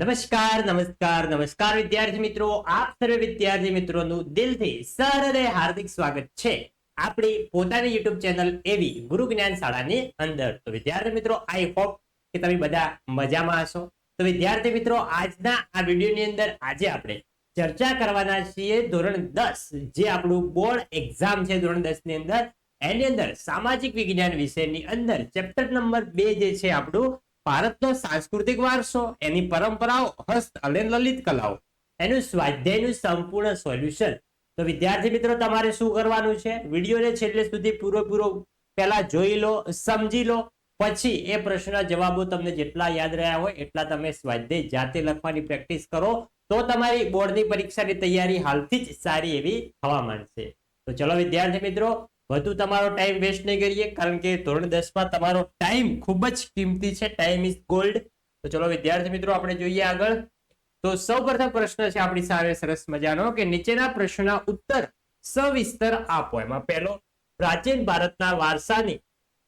નમસ્કાર નમસ્કાર નમસ્કાર વિદ્યાર્થી મિત્રો. આપ સર્વે વિદ્યાર્થી મિત્રોનું દિલથી સર અને હાર્દિક સ્વાગત છે. આપણી પોતાની યુટ્યુબ ચેનલ એવી ગુરુ જ્ઞાન શાળાની અંદર. તો વિદ્યાર્થી મિત્રો આઈ હોપ કે તમે બધા મજામાં હશો. તો વિદ્યાર્થી મિત્રો, આજના આ વિડીયોની અંદર આજે આપણે ચર્ચા કરવાના છીએ ધોરણ દસ, જે આપણું બોર્ડ એક્ઝામ છે ધોરણ દસની અંદર. એની અંદર સામાજિક વિજ્ઞાન વિષયની અંદર ચેપ્ટર નંબર બે જે છે આપણું ભારતનો સાંસ્કૃતિક વારસો, એની પરંપરાઓ, હસ્ત અને લલિત કલાઓ. એનું સ્વાધ્યાયનું સંપૂર્ણ સોલ્યુશન. તો વિદ્યાર્થી મિત્રો, તમારે શું કરવાનું છે? વિડીયોને છેલ્લે સુધી પૂરો પૂરો પહેલા જોઈ લો, સમજી લો, પછી એ પ્રશ્નના જવાબો તમને જેટલા યાદ રહ્યા હોય, એટલા તમે સ્વાધ્યાય જાતે લખવાની પ્રેક્ટિસ કરો. તો તમારી બોર્ડની પરીક્ષાની તૈયારી હાલથી જ સારી એવી થવા માંડશે તો ચલો વિદ્યાર્થી મિત્રો વધુ તમારો ટાઈમ વેસ્ટ નહીં કરીએ, કારણ કે ધોરણ દસમાં તમારો ટાઈમ ખૂબ જ કિંમતી છે. ટાઈમ ઇઝ ગોલ્ડ તો ચલો, વિદ્યાર્થી મિત્રો, આપણે જોઈએ આગળ. તો સૌ પ્રથમ પ્રશ્ન છે આપણી સામે, સરસ મજાનો, કે નીચેના પ્રશ્નના ઉત્તર સવિસ્તર આપો. એમાં પહેલો, પ્રાચીન ભારતના વારસાની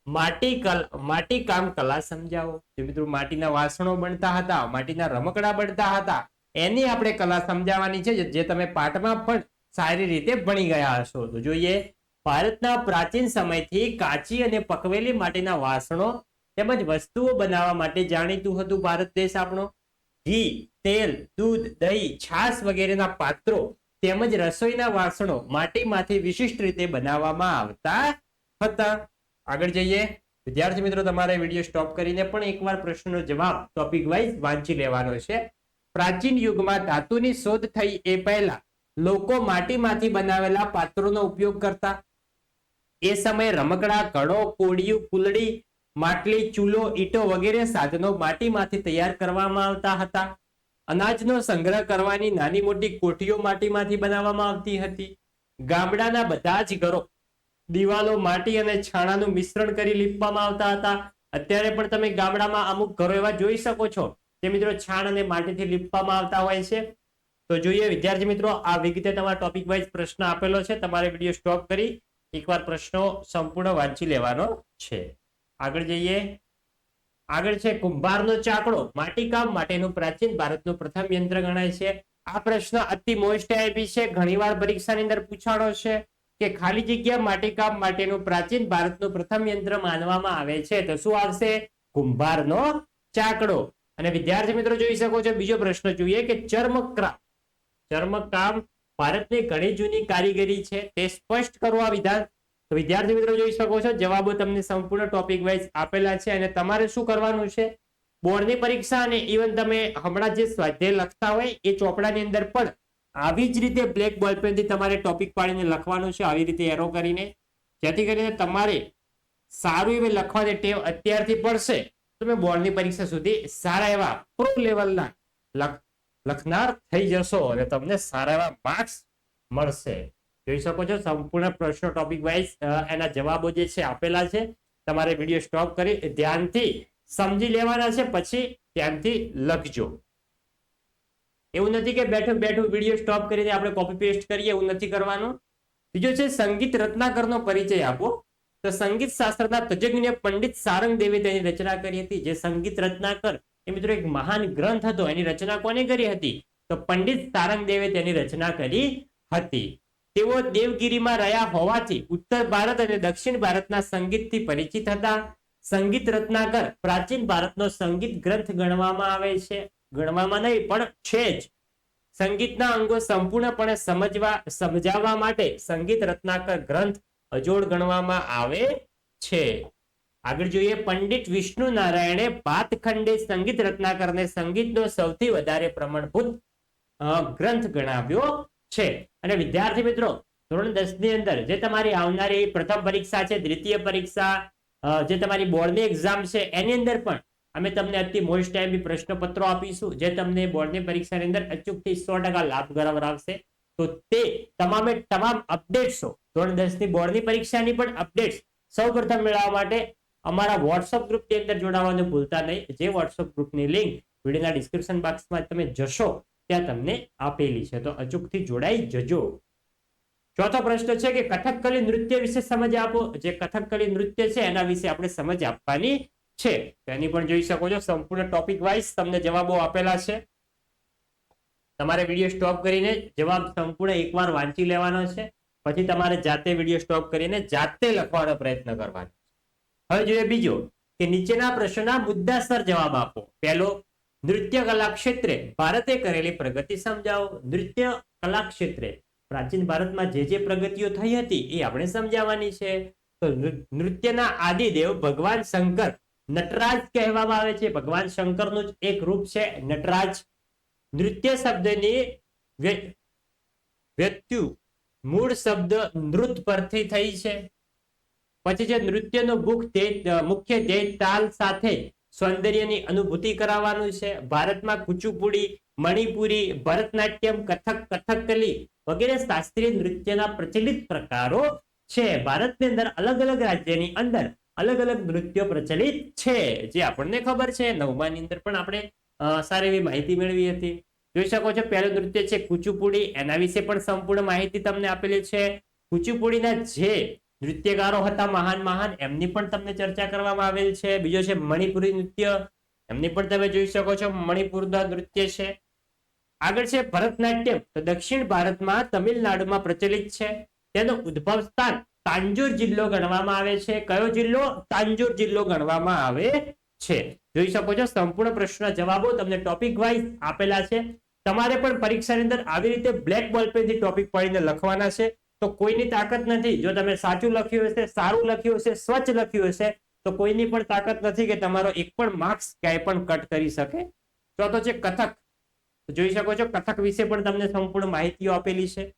માટી કલ, માટી કામ કલા સમજાવો. જે મિત્રો માટીના વાસણો બનતા હતા, માટીના રમકડા બનતા હતા, એની આપણે કલા સમજાવવાની છે, જે તમે પાઠમાં પણ સારી રીતે ભણી ગયા હશો. તો જોઈએ ભારતના પ્રાચીન સમયથી કાચી અને પકવેલી માટીના વાસણો તેમજ વસ્તુઓ બનાવવા માટે જાણીતું હતું ભારત દેશ આપણો. ઘી, તેલ, દૂધ, દહીં, છાશ વગેરેના પાત્રો તેમજ રસોઈના વાસણો માટીમાંથી વિશિષ્ટ રીતે બનાવવામાં આવતા હતા. આગળ જઈએ. વિદ્યાર્થી મિત્રો, તમારે વીડિયો સ્ટોપ કરીને પણ એકવાર પ્રશ્નનો જવાબ ટોપિક વાઇઝ વાંચી લેવાનો છે. પ્રાચીન યુગમાં ધાતુની શોધ થઈ એ પહેલા લોકો માટીમાંથી બનાવેલા પાત્રોનો ઉપયોગ કરતા એ સમયે રમકડા, કડો કોડિયું કુલડી, માટલી, ચૂલો, ઈટો વગેરે સાધનો માટીમાંથી તૈયાર કરવામાં આવતા હતા. અનાજનો સંગ્રહ કરવાની નાની મોટી કોઠીઓ માટીમાંથી બનાવવામાં આવતી હતી. ગામડાના બધા જ ઘરો દિવાલો, માટી અને છાણાનું મિશ્રણ કરી લીપવામાં આવતા હતા. અત્યારે પણ તમે ગામડામાં અમુક ઘરો એવા જોઈ શકો છો જે મિત્રો છાણ અને માટીથી લીપવામાં આવતા હોય છે. તો જોઈએ વિદ્યાર્થી મિત્રો, આ વિગતે તમારા ટોપિક વાઇઝ પ્રશ્ન આપેલો છે. તમારે વીડિયો સ્ટોપ કરી એકવાર પ્રશ્નો સંપૂર્ણ વાંચી લેવાનો છે. આગળ જઈએ. આગળ છે કુંભારનો ચાકડો. માટીકામ માટેનું પ્રાચીન ભારતનું પ્રથમ યંત્ર ગણાય છે. આ પ્રશ્ન અતિ મોસ્ટ આઈપી છે. ઘણીવાર પરીક્ષાની અંદર પૂછાણો છે કે ખાલી જગ્યા માટીકામ માટેનું પ્રાચીન ભારતનું પ્રથમ યંત્ર માનવામાં આવે છે. તો શું આવશે? કુંભારનો ચાકડો. અને વિદ્યાર્થી મિત્રો જોઈ શકો છો, બીજો પ્રશ્ન જોઈએ કે ચર્મક્રામ. ચર્મકામ ભારતની ઘણી જૂની કારીગરી છે, તે સ્પષ્ટ કરો આ વિધાન. તો વિદ્યાર્થી મિત્રો જોઈ શકો છો, જવાબો તમને સંપૂર્ણ ટોપિક વાઇઝ આપેલા છે અને તમારે શું કરવાનું છે? બોર્ડની પરીક્ષા અને ઇવન તમે હમણાં જે સ્વાધ્યાય લખતા હોય, એ ચોપડાની અંદર પણ આવી જ રીતે બ્લેક બોલપેનથી તમારે ટોપિક પાડીને લખવાનું છે, આવી રીતે એરો કરીને. જેથી કરીને તમારે સારું એવું લખવાની ટેવ અત્યારથી પડશે. તમે બોર્ડની પરીક્ષા સુધી સારા એવા પ્રો લેવલના લખનાર થઈ જશો અને તમને સારા એવા માર્ક્સ મળશે. જોઈ શકો છો, સંપૂર્ણ પ્રશ્નો ટોપિક વાઇઝ એના જવાબો જે છે, આપેલા છે. તમારે વીડિયો સ્ટોપ કરી ધ્યાનથી સમજી લેવાના છે, પછી ધ્યાનથી લખજો. એવું નથી કે બેઠું બેઠું વીડિયો સ્ટોપ કરીને આપણે કોપી પેસ્ટ કરીએ, એવું નથી કરવાનું. બીજો છે, સંગીત રત્નાકરનો પરિચય આપો. તો સંગીત શાસ્ત્રના તજજ્ઞ પંડિત સારંગ દેવે તેની રચના કરી હતી, જે સંગીત રત્નાકર મિત્રો એક મહાન ગ્રંથ હતો. એની રચના કોને કરી હતી? તો પંડિત સારંગ દેવે તેની રચના કરી હતી. તેઓ દેવગીરીમાં રહ્યા હોવાથી ઉત્તર ભારત અને દક્ષિણ ભારતના સંગીતથી પરિચિત હતા. સંગીત રત્નાકર પ્રાચીન ભારતનો સંગીત ગ્રંથ ગણવામાં આવે છે. ગણવામાં નહીં, પણ છે જ. સંગીતના અંગો સંપૂર્ણપણે સમજવા, સમજાવવા માટે સંગીત રત્નાકર ગ્રંથ અજોડ ગણવામાં આવે છે. આગળ જોઈએ, પંડિત વિષ્ણુ નારાયણે ભાતખંડે સંગીત રત્નાકરને સંગીતનો સૌથી વધારે પ્રમાણભૂત ગ્રંથ ગણાવ્યો છે. અને વિદ્યાર્થી મિત્રો, ધોરણ દસની અંદર જે તમારી આવનારી પ્રથમ પરીક્ષા છે, દ્વિતીય પરીક્ષા જે તમારી બોર્ડની એક્ઝામ છે, એની અંદર પણ અમે તમને અતિ મોસ્ટ ટાઈમ પ્રશ્નપત્રો આપીશું. જે તમને બોર્ડની પરીક્ષાની અંદર અચૂકથી સો ટકા લાભ કરાવશે તો તે તમામે તમામ અપડેટ્સો ધોરણ દસની બોર્ડની પરીક્ષાની પણ અપડેટ્સ સૌ પ્રથમ મેળવવા માટે અમારા વોટ્સઅપ ગ્રુપની અંદર જોડાવાનું ભૂલતા નહીં. જે વોટ્સઅપ ગ્રુપની લિંક વિડીયોના ડિસ્ક્રિપ્શન બોક્સમાં તમે જશો, ત્યાં તમને આપેલી છે. તો અચૂકથી જોડાઈ જજો. ચોથો પ્રશ્ન છે કે કથકકલી નૃત્ય વિશે સમજ આપો. જે કથકકલી નૃત્ય છે, એના વિશે આપણે સમજ આપવાની છે. તેની પણ જોઈ શકો છો, સંપૂર્ણ ટોપિક વાઇઝ તમને જવાબો આપેલા છે. તમારે વીડિયો સ્ટોપ કરીને જવાબ સંપૂર્ણ એકવાર વાંચી લેવાનો છે. પછી તમારે જાતે વીડિયો સ્ટોપ કરીને જાતે લખવાનો પ્રયત્ન કરવાનો. હવે જોઈએ બીજો, કે નીચેના પ્રશ્નના મુદ્દાસર જવાબ આપો. પહેલો, નૃત્ય કલા ક્ષેત્રે ભારતે કરેલી પ્રગતિ સમજાવો. નૃત્ય કલા ક્ષેત્રે પ્રાચીન ભારતમાં જે જે પ્રગતિઓ થઈ હતી એ આપણે સમજાવવાની છે. તો નૃત્યના આદિદેવ ભગવાન શંકર, નટરાજ કહેવામાં આવે છે. ભગવાન શંકરનું જ એક રૂપ છે, નટરાજ. નૃત્ય શબ્દની વ્ય- વ્યક્ત્યુ મૂળ શબ્દ નૃત પરથી થઈ છે. પછી છે નૃત્યનો મુખ્ય ધ્યેય તાલ સાથે સૌંદર્યની અનુભૂતિ કરાવવાનું છે. ભારતમાં કુચુપુડી, મણિપુરી, ભરતનાટ્યમ, કથક કથકલી વગેરે શાસ્ત્રીય નૃત્યના પ્રચલિત પ્રકારો છે. ભારતની અંદર અલગ અલગ રાજ્યની અંદર અલગ અલગ નૃત્યો પ્રચલિત છે, જે આપણને ખબર છે. નવમાની અંદર પણ આપણે સારી એવી માહિતી મેળવી હતી. જોઈ શકો છો, પહેલું નૃત્ય છે કુચુપુડી. એના વિશે પણ સંપૂર્ણ માહિતી તમને આપેલી છે. કુચુપુડીના જે નૃત્યકારો હતા મહાન મહાન, એમની પણ તમને ચર્ચા કરવામાં આવેલ છે. બીજો છે મણિપુરી નૃત્ય, એમની પણ તમે જોઈ શકો છો. મણિપુરના નૃત્ય છે. આગળ છે ભરતનાટ્યમ. તો દક્ષિણ ભારતમાં તમિલનાડુમાં પ્રચલિત છે. તેનું ઉદ્ભવ સ્થાન તાંજોર જિલ્લો ગણવામાં આવે છે. કયો જિલ્લો? તાંજોર જિલ્લો ગણવામાં આવે છે. જોઈ શકો છો સંપૂર્ણ પ્રશ્ન જવાબો તમને ટોપિક વાઇઝ આપેલા છે. તમારે પણ પરીક્ષાની અંદર આવી રીતે બ્લેક બોલ પેનથી ટોપિક પાડીને લખવાના છે. તો કોઈની તાકાત નથી. જો તમે સાચું લખ્યું હશે, સારું લખ્યું હશે, સ્વચ્છ લખ્યું હશે, તો કોઈની પણ તાકાત નથી કે તમારો એક પણ માર્ક્સ ક્યાંય પણ કટ કરી શકે. ચોથો છે કથક. જોઈ શકો છો, કથક વિશે પણ તમને સંપૂર્ણ માહિતીઓ આપેલી છે.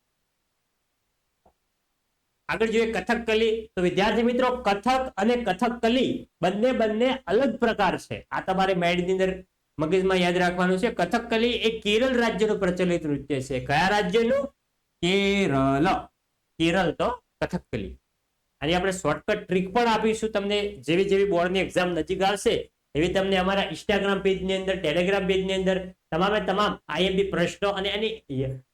આગળ જોઈએ કથકકલી તો વિદ્યાર્થી મિત્રો, કથક અને કથકકલી બંને બંને અલગ પ્રકાર છે. આ તમારે મેડની અંદર મગજમાં યાદ રાખવાનું છે. કથકકલી એ કેરળ રાજ્યનું પ્રચલિત નૃત્ય છે. કયા રાજ્યનું? કેરળ. કેરળ તો કથકલી આની આપણે શોર્ટકટ ટ્રીક પણ આપીશું તમને. જેવી જેવી બોર્ડની એક્ઝામ નજીક આવશે, એવી તમને અમારા ઇન્સ્ટાગ્રામ પેજની અંદર ટેલિગ્રામ પેજની અંદર તમામે તમામ આઈએમબી પ્રશ્નો અને એની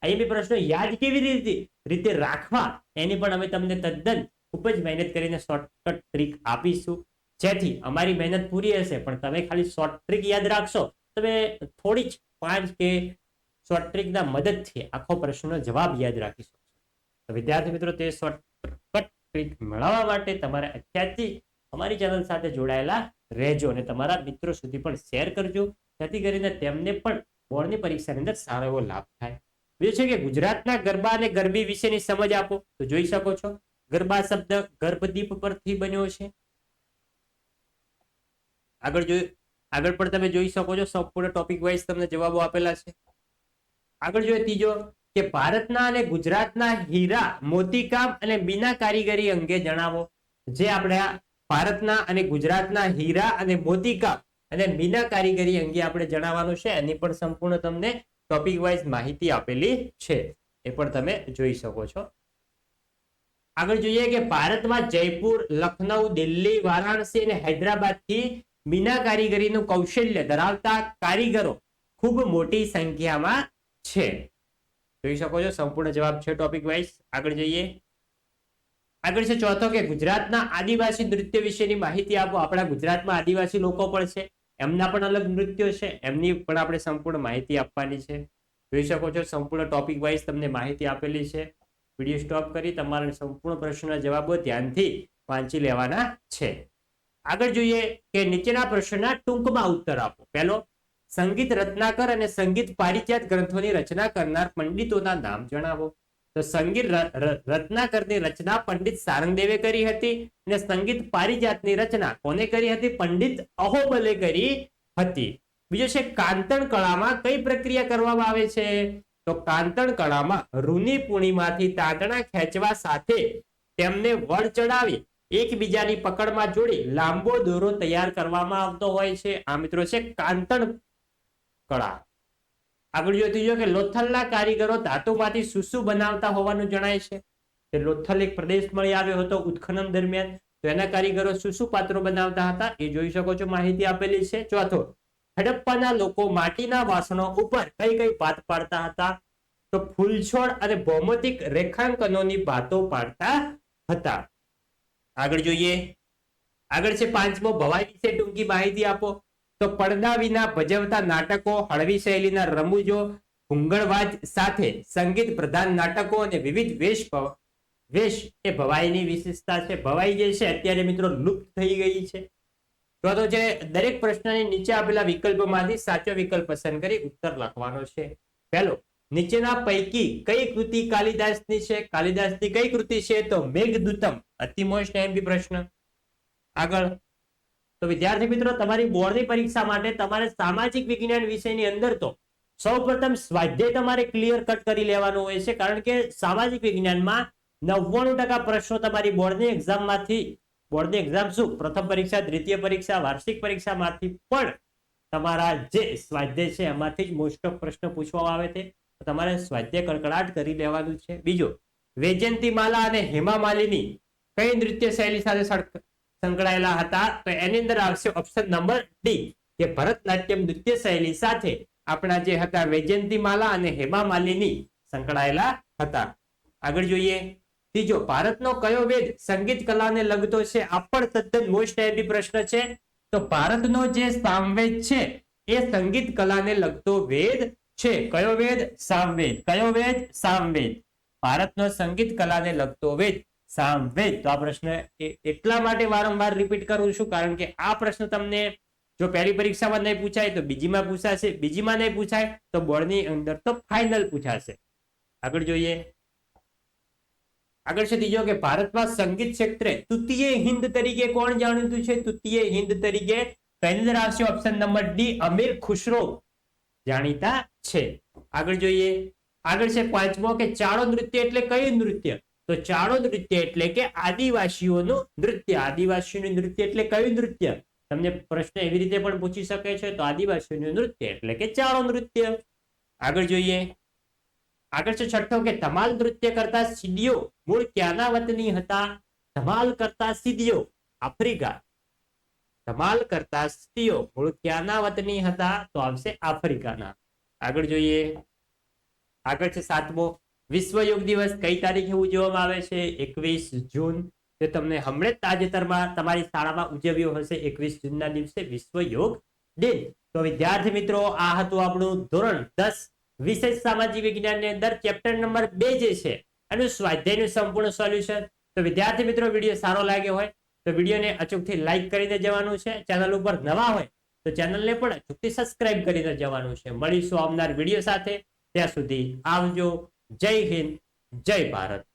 આઈએમબી પ્રશ્નો યાદ કેવી રીતે રીતે રાખવા, એની પણ અમે તમને તદ્દન ખૂબ જ મહેનત કરીને શોર્ટકટ ટ્રીક આપીશું. જેથી અમારી મહેનત પૂરી હશે, પણ તમે ખાલી શોર્ટ ટ્રીક યાદ રાખશો તમે થોડી જ પાંચ કે શોર્ટ ટ્રીકના મદદથી આખો પ્રશ્નનો જવાબ યાદ રાખી શકશો તો વિદ્યાર્થી મિત્રો, તે શોર્ટકટ ટ્રીક મેળવવા માટે તમારે અત્યારથી અમારી ચેનલ સાથે જોડાયેલા રહેજો અને તમારા મિત્રો સુધી પણ શેર કરજો. જેથી કરીને તેમને પણ બોર્ડની પરીક્ષાની અંદર સારો એવો લાભ થાય. બીજું છે કે ગુજરાતના ગરબા અને ગરબી વિશેની સમજ આપો. તો જોઈ શકો છો, ગરબા શબ્દ ગર્ભદીપ પરથી બન્યો છે. આગળ જોઈ આગળ પણ તમે જોઈ શકો છો, સંપૂર્ણ ટોપિક વાઇઝ તમને જવાબો આપેલા છે. આગળ જોઈએ ત્રીજો કે ભારતના અને ગુજરાતના હીરા મોતીકામ અને બીના કારીગરી અંગે જણાવો. જે આપણે ભારતના અને ગુજરાતના હીરા અને મોતીકામ અને બીના કારીગરી અંગે આપણે જણાવવાનું છે. એની પણ સંપૂર્ણ તમને ટોપિક વાઇઝ માહિતી આપેલી છે. એ પણ તમે જોઈ શકો છો. આગળ જોઈએ કે ભારતમાં જયપુર, લખનઉ, દિલ્હી, વારાણસી અને હૈદરાબાદથી મીના કારીગરીનું કૌશલ્ય ધરાવતા કારીગરો ખૂબ મોટી સંખ્યામાં છે. જોઈ શકો છો, સંપૂર્ણ જવાબ છે ટોપિક વાઇઝ આગળ જઈએ. આગળ છે ચોથો કે ગુજરાતના આદિવાસી નૃત્ય વિશેની માહિતી આપો. આપણા ગુજરાતમાં આદિવાસી લોકો પણ છે. એમના પણ અલગ નૃત્યો છે. એમની પણ આપણે સંપૂર્ણ માહિતી આપવાની છે. જોઈ શકો છો, સંપૂર્ણ ટોપિક વાઇઝ તમને માહિતી આપેલી છે. વીડિયો સ્ટોપ કરી તમારા સંપૂર્ણ પ્રશ્નના જવાબો ધ્યાનથી વાંચી લેવાના છે. આગળ જોઈએ કે નીચેના પ્રશ્નના ટૂંકમાં ઉત્તર આપો. પહેલો સંગીત રત્નાકર અને સંગીત પારિજાત ગ્રંથોની રચના કરનાર પંડિતોના નામ જણાવો. તો સંગીત રત્નાકરની રચના પંડિત સારંગદેવે કરી હતી અને સંગીત પારિજાતની રચના કોને કરી હતી? પંડિત અહોબલે કરી હતી. બીજો છે કાંતણ કળામાં કઈ પ્રક્રિયા કરવામાં આવે છે? તો કાંતણ કળામાં રૂની પૂર્ણિમાથી તાંતણા ખેંચવા સાથે તેમને વળ ચડાવી એકબીજાની પકડમાં જોડી લાંબો દોરો તૈયાર કરવામાં આવતો હોય છે. આ મિત્રો છે કાંતણ કળા. આગળ જોઈએ ત્રીજો કે લોથલના કારીગરો ધાતુમાંથી શું શું બનાવતા હોવાનું જણાય છે. કે લોથલ એક પ્રદેશ મળી આવ્યો હતો ઉત્ખનન દરમિયાન. તો એના કારીગરો શું શું પાત્રો બનાવતા હતા. એ જોઈ શકો છો માહિતી આપેલી છે. ચોથો, હડપ્પાના લોકો માટીના વાસણો ઉપર કઈ કઈ ભાત પાડતા હતા? તો ફૂલછોડ અને ભૌમિતિક રેખાંકનોની ભાતો પાડતા હતા. આગળ જોઈએ. આગળ છે પાંચમો, ભવાઈ વિશે ટૂંકી માહિતી આપો. તો પડદા વિના ભજવતા નાટકો, હળવી શૈલીના રમૂજો ભૂંગળવાજ સાથે સંગીત પ્રધાન નાટકો અને વિવિધ વેશ વેશ એ ભવાઈની વિશેષતા છે. ભવાઈ જે છે અત્યારે મિત્રો લુપ્ત થઈ ગઈ છે. તો તો જે દરેક પ્રશ્નની નીચે આપેલા વિકલ્પોમાંથી સાચો વિકલ્પ પસંદ કરી ઉત્તર લખવાનો છે. પહેલો, નીચેના પૈકી કઈ કૃતિ કાલિદાસની છે? કાલિદાસની કઈ કૃતિ છે? તો મેઘદૂતમ અતિ મોસ્ટ એમપી પ્રશ્ન. આગળ તો વિદ્યાર્થી મિત્રો, તમારી બોર્ડની પરીક્ષા માટે તમારે સામાજિક વિજ્ઞાન વિષયની અંદર તો સૌપ્રથમ સ્વાધ્યાય તમારે ક્લિયર કટ કરી લેવાનું હોય છે, કારણ કે સામાજિક વિજ્ઞાનમાં નવ્વાણું ટકા પ્રશ્નો તમારી બોર્ડની એક્ઝામમાંથી બોર્ડની એક્ઝામ શું? પ્રથમ પરીક્ષા, દ્વિતીય પરીક્ષા, વાર્ષિક પરીક્ષામાંથી પણ તમારા જે સ્વાધ્યાય છે એમાંથી જ મોસ્ટ ઓફ પ્રશ્ન પૂછવામાં આવે છે. તમારે સ્વાધ્યાય કડકડાટ કરી લેવાનું છે. બીજો વૈજયંતી માલા અને હેમા માલિની કઈ નૃત્ય શૈલી સાથે સંકળાયેલા હતા, તો એની અંદર આવશે ઓપ્શન નંબર ડી કે ભરતનાટ્યમ નૃત્ય શૈલી સાથે આપણા જે હતા વૈજયંતી માલા અને હેમા માલિની સંકળાયેલા હતા. આગળ જોઈએ. ત્રીજો, ભારતનો કયો વેદ સંગીત કલાને લગતો છે? આ પણ તદ્દન મોસ્ટ એબી પ્રશ્ન છે. તો ભારતનો જે સામવેદ છે, એ સંગીત કલાને લગતો વેદ છે. કયો વેદ? સામવેદ. કયો વેદ? સામવેદ. ભારતનો સંગીત કલાને લગતો વેદ. સામવેદ તો આ પ્રશ્ન એટલા માટે વારંવાર રિપીટ કરું છું, કારણ કે આ પ્રશ્ન તમને જો પહેલી પરીક્ષામાં નહીં પૂછાય તો બીજીમાં પૂછાશે. બીજીમાં નહીં પૂછાય તો બોર્ડની અંદર તો ફાઇનલ પૂછાશે. આગળ જોઈએ. આગળ છે ત્રીજો કે ભારતમાં સંગીત ક્ષેત્રે તૃતીય હિન્દ તરીકે કોણ જાણીતું છે? તૃતીય હિન્દ તરીકે તો આવશે option number D Amir Khusro જાણીતા છે. આગળ જોઈએ. આગળ છે પાંચમો કે ચાળો નૃત્ય એટલે કયું નૃત્ય? તો ચાળો નૃત્ય એટલે કે આદિવાસીઓનું નૃત્ય. આદિવાસીઓનું નૃત્ય એટલે કયું નૃત્ય? તમને પ્રશ્ન એવી રીતે પણ પૂછી શકે છે. તો આદિવાસીઓનું નૃત્ય એટલે કે ચાણો નૃત્ય. આગળ જોઈએ. આગળ છે છઠ્ઠો કે ધમાલ નૃત્ય કરતા સિદ્ધિઓ મૂળ ક્યાંના વતની હતા? ધમાલ કરતા સિદ્ધિઓ આફ્રિકા. ધમાલ કરતા સિદ્ધિઓ મૂળ ક્યાંના વતની હતા? તો આવશે આફ્રિકાના. આગળ જોઈએ. આગળ છે સાતમો. વિશ્વ યોગ દિવસ કઈ તારીખે ઉજવવામાં આવે છે? એકવીસ જૂન. જે તમને હમણાં જ તાજેતરમાં તમારી શાળામાં ઉજવ્યો હશે. એકવીસ જૂનના દિવસે વિશ્વ યોગ દિન. તો વિદ્યાર્થી મિત્રો, આ હતું આપણું ધોરણ દસ. વિશેષ સામાજિક વિજ્ઞાનની અંદર ચેપ્ટર નંબર બે જે છે, એનું સ્વાધ્યાયનું સંપૂર્ણ સોલ્યુશન. તો વિદ્યાર્થી મિત્રો, વીડિયો સારો લાગ્યો હોય તો વિડીયોને અચૂકથી લાઇક કરીને જવાનું છે. ચેનલ ઉપર નવા હોય તો ચેનલને પણ અચૂકથી સબસ્ક્રાઇબ કરીને જવાનું છે. મળીશું આવનાર વીડિયો સાથે. ત્યાં સુધી આવજો. જય હિન્દ જય ભારત.